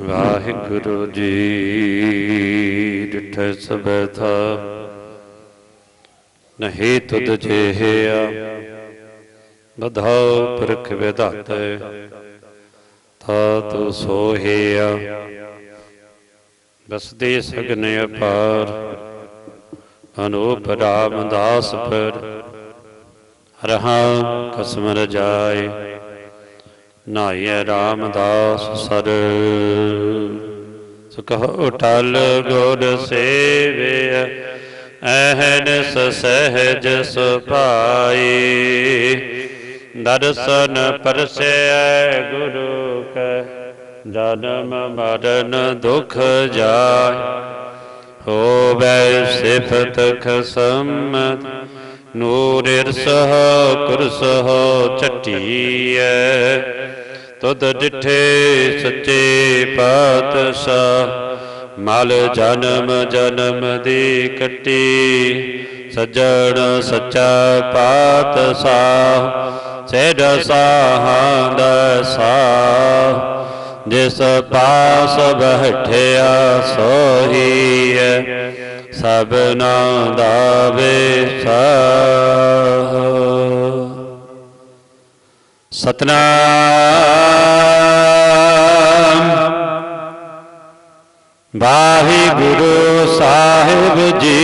ਵਾਹਿਗੁਰੂ ਜੀ ਡਿਠ ਸਭੈ ਥਾ ਨਹੀਂ ਤੁਧ ਜਿਹਿਆ ਬਧਾਉ ਪੁਰਖ ਵਿਧਾਤੈ। ਤਾ ਸੋਹਿਆ। ਬਸਦੇ ਸਗਨ ਅਪਾਰ, ਅਨੂਪ ਰਾਮਦਾਸ ਪਰ ਰਹਾ ਕਸਮ ਰਜਾਏ ਨਾਇ ਰਾਮਦਾਸ ਸਰ। ਸੁਖੋ ਟਲ ਗੁਰ ਸੇਵਿਆ ਅਹਨਸ ਸਹਿਜ ਸੁਭਾਈ। ਦਰਸ਼ਨ ਪਰਸੈ ਗੁਰੂ ਕੈ, ਜਨਮ ਮਰਨ ਦੁਖ ਜਾਇ ਹੋਵੈ ਸਿਫਤ ਖਸਮਤ ਨੂਰ ਇਰਸਹ ਕੁਰਸਹ ਚਟੀਐ ਤੁਧ ਡਿਠੇ ਸੱਚੇ ਪਾਤਸ਼ਾਹ, ਮਲ ਜਨਮ ਜਨਮ ਦੀ ਕੱਟੀ, ਸਜਣ ਸੱਚਾ ਪਾਤਸ਼ਾਹ ਸੇਡ ਸਾਹਾਂ ਦਸਾ ਜਿਸ ਪਾਸ ਬਹਿਠਿਆ ਸੋਹੀਐ ਸਭਨਾ ਦਾ ਵਿਸਾਹ ਸਤਨਾਮ ਵਾਹਿਗੁਰੂ ਸਾਹਿਬ ਜੀ।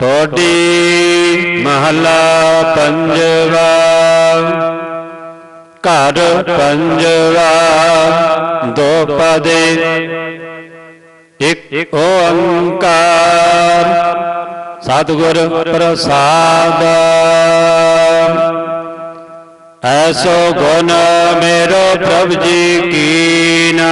ਤੁਹਾਡੀ ਮਹਲਾ ਪੰਜਵਾ ਘਰ ਪੰਜਵਾ ਦੋ ਪਦੇ ਇਕ ਓੰਕਾਰ। ਸਤਿਗੁਰ ਪ੍ਰਸਾਦ। ਐਸੋ ਗੁਣ ਮੇਰੋ ਪ੍ਰਭ ਜੀ ਕੀਨਾ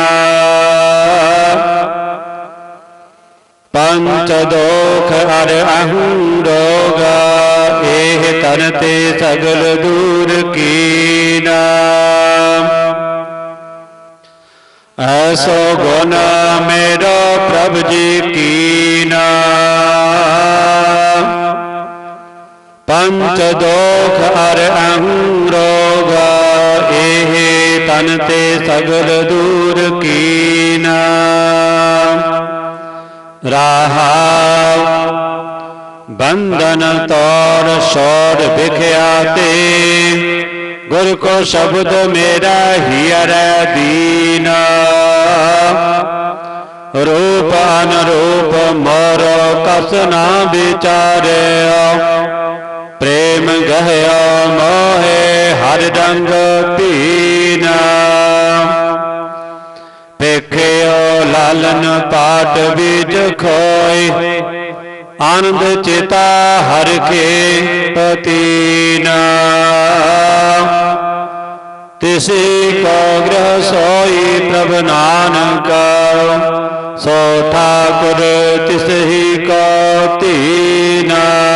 ਪੰਚ ਦੋਖ ਹਰ ਅਹੰ ਰੋਗਾ, ਇਹ ਤਨ ਤੇ ਸਗਲ ਦੂਰ ਕੀਨਾ ਐਸੋ ਗੁਣ ਮੇਰਾ ਪ੍ਰਭ ਜੀ ਕੀਨਾ ਪੰਚ ਦੋਖ ਹਰ ਅਹੰ ਰੋਗਾ ਇਹ ਤਨ ਤੇ ਸਗਲ ਦੂਰ ਕੀਨਾ। ਰਾਹਾ, ਬੰਧਨ ਤੋੜ ਛੋੜ ਵਿਖਿਆ ਤੇ, ਗੁਰ ਕੋ ਸ਼ਬਦ ਮੇਰਾ ਹੀਰ ਦੀਨਾ। ਰੂਪ ਅਨਰੂਪ ਮੋਰ ਕਸ ਨਾ ਵਿਚਾਰਿਆ ਪ੍ਰੇਮ ਗਹਿਆ ਮੋਹੇ, ਹਰ ਰੰਗ ਪੀਨਾ। ਵੇਖਿਓ ਲਾਲਨ ਪਾਟ ਵਿੱਚ ਖੋਏ, ਆਨੰਦ ਚੇਤਾ ਹਰ ਕੇ ਪਤੀਨਾ। ਤਿਸੀ ਕੋ ਗ੍ਰਹ ਸੋਈ ਪ੍ਰਭ ਨਾਨਕ, ਸੋ ਠਾਕੁਰ ਤਿਸਹੀ ਕੋ ਤੀਨਾ।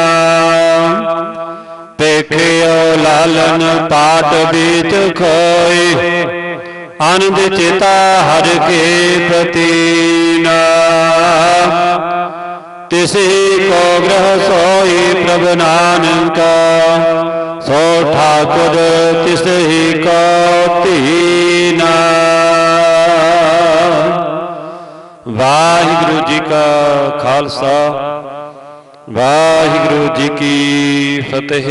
ਲਾਲਨ ਪਾਟ ਵਿੱਚ ਖੋਏ। ਆਨੰਦ ਚੇਤਾ ਹਰ ਕੇ ਪ੍ਰਤੀਨਾ। ਤਿਸੀ ਕੋ ਗ੍ਰਹ ਸੋਈ ਪ੍ਰਭ ਨਾਨਕ। ਸੋ ਠਾਕੁਰ ਤਿਸਹੀ ਕੋ ਧੀਨਾ। ਵਾਹਿਗੁਰੂ ਜੀ ਕਾ ਖਾਲਸਾ। ਵਾਹਿਗੁਰੂ ਜੀ ਕੀ ਫਤਿਹ।